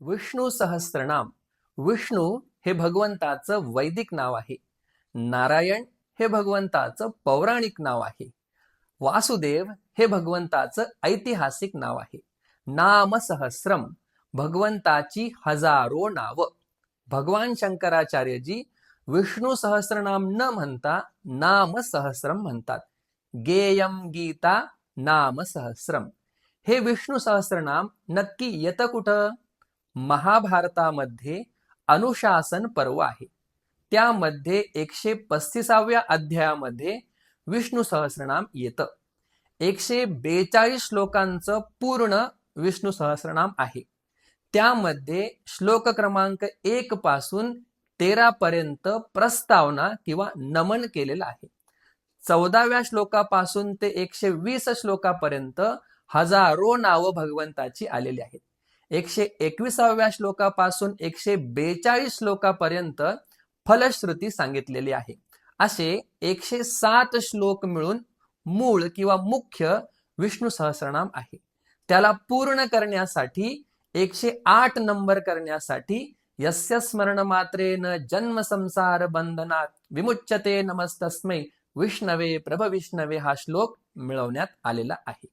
विष्णू सहस्त्रनाम विष्णू हे भगवंताचं वैदिक नाव आहे. नारायण हे भगवंताचं पौराणिक नाव आहे. वासुदेव हे भगवंताचं ऐतिहासिक नाव आहे. नाम सहस्रम. भगवंताची हजारो नाव. भगवान शंकराचार्यजी विष्णू सहस्रनाम न म्हणता नाम सहस्रम म्हणतात. गेयम गीता नाम सहस्रम. हे विष्णू सहस्रनाम नक्की येतं कुठं? महाभारतामध्ये अनुशासन पर्व आहे. त्यामध्ये एकशे पस्तीसाव्या अध्यायामध्ये विष्णू सहस्रनाम येतं. एकशे बेचाळीस श्लोकांचं पूर्ण विष्णू सहस्रनाम आहे. त्यामध्ये श्लोक क्रमांक एक पासून तेरा पर्यंत प्रस्तावना किंवा नमन केलेलं आहे. चौदाव्या श्लोकापासून ते एकशे वीस श्लोकापर्यंत हजारो नावं भगवंताची आलेली आहेत. एकशे एकविसाव्या श्लोकापासून एकशे बेचाळीस श्लोकापर्यंत फलश्रुती सांगितलेली आहे. असे एकशे सात श्लोक मिळून मूळ किंवा मुख्य विष्णू सहस्रनाम आहे. त्याला पूर्ण करण्यासाठी एकशे आठ नंबर करण्यासाठी यस्य स्मरण मात्रेन जन्म संसार बंधनात विमुच्यते नमस्तस्मै विष्णवे प्रभ विष्णवे हा श्लोक मिळवण्यात आलेला आहे.